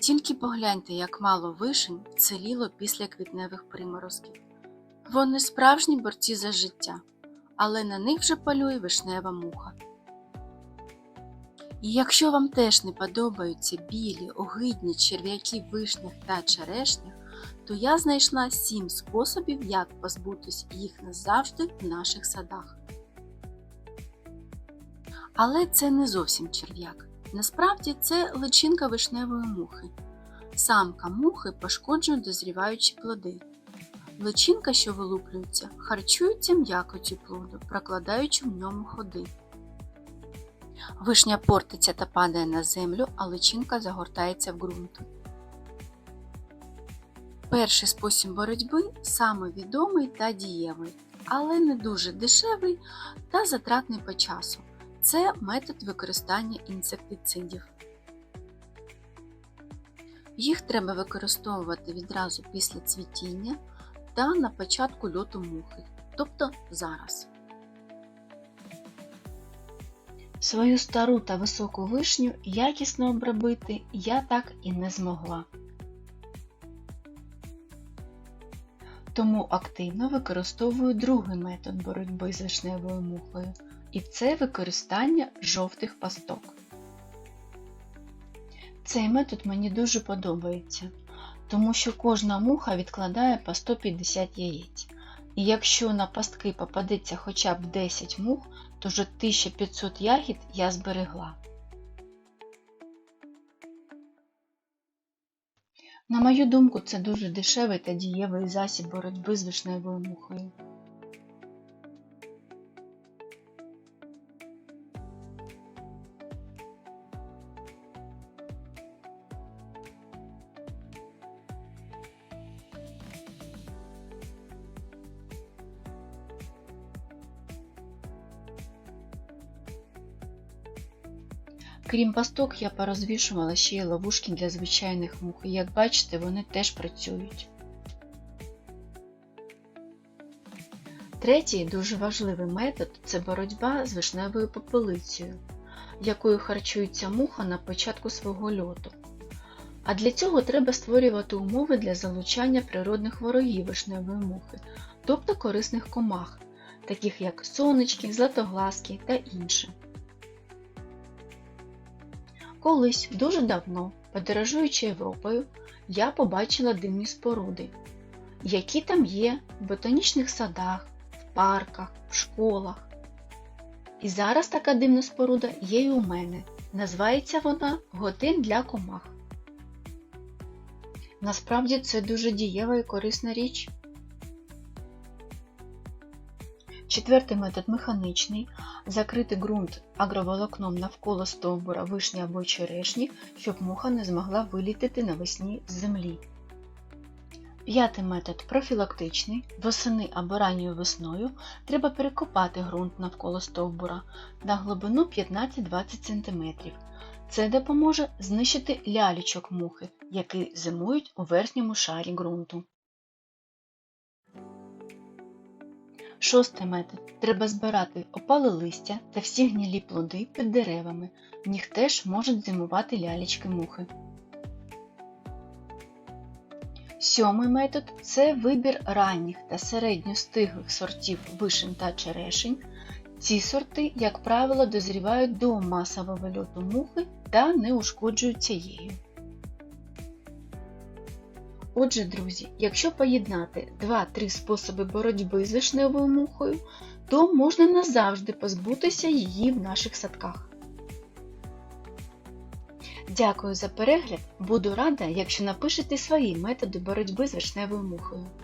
Тільки погляньте, як мало вишень вціліло після квітневих приморозків. Вони справжні борці за життя, але на них вже полює вишнева муха. І якщо вам теж не подобаються білі, огидні черв'яки вишнях та черешнях, то я знайшла сім способів, як позбутись їх назавжди в наших садах. Але це не зовсім черв'як. Насправді це личинка вишневої мухи. Самка мухи пошкоджує дозріваючі плоди. Личинка, що вилуплюється, харчується м'якоттю плоду, прокладаючи в ньому ходи. Вишня портиться та падає на землю, а личинка загортається в ґрунт. Перший спосіб боротьби саме відомий та дієвий, але не дуже дешевий та затратний по часу. Це метод використання інсектицидів. Їх треба використовувати відразу після цвітіння та на початку льоту мухи, тобто зараз. Свою стару та високу вишню якісно обробити я так і не змогла. Тому активно використовую другий метод боротьби з вишневою мухою, і це використання жовтих пасток. Цей метод мені дуже подобається, тому що кожна муха відкладає по 150 яєць. І якщо на пастки попадеться хоча б 10 мух, то вже 1500 ягід я зберегла. На мою думку, це дуже дешевий та дієвий засіб боротьби з вишневою мухою. Крім пасток, я порозвішувала ще й ловушки для звичайних мух, і як бачите, вони теж працюють. Третій дуже важливий метод це боротьба з вишневою попелицею, якою харчується муха на початку свого льоту. А для цього треба створювати умови для залучання природних ворогів вишневої мухи, тобто корисних комах, таких як сонечки, златогласки та інші. Колись дуже давно, подорожуючи Європою, я побачила димні споруди, які там є в ботанічних садах, в парках, в школах. І зараз така димна споруда є і у мене. Називається вона Готель для комах. Насправді це дуже дієва і корисна річ. Четвертий метод механічний закрити ґрунт агроволокном навколо стовбура вишні або черешні, щоб муха не змогла вилітити навесні з землі. П'ятий метод профілактичний. Восени або ранньою весною треба перекопати ґрунт навколо стовбура на глибину 15-20 см. Це допоможе знищити лялічок мухи, які зимують у верхньому шарі ґрунту. Шостий метод. Треба збирати опале листя та всі гнілі плоди під деревами. В них теж можуть зимувати лялечки мухи. Сьомий метод це вибір ранніх та середньостиглих сортів вишень та черешень. Ці сорти, як правило, дозрівають до масового льоту мухи та не ушкоджуються її. Отже, друзі, якщо поєднати 2-3 способи боротьби з вишневою мухою, то можна назавжди позбутися її в наших садках. Дякую за перегляд! Буду рада, якщо напишете свої методи боротьби з вишневою мухою.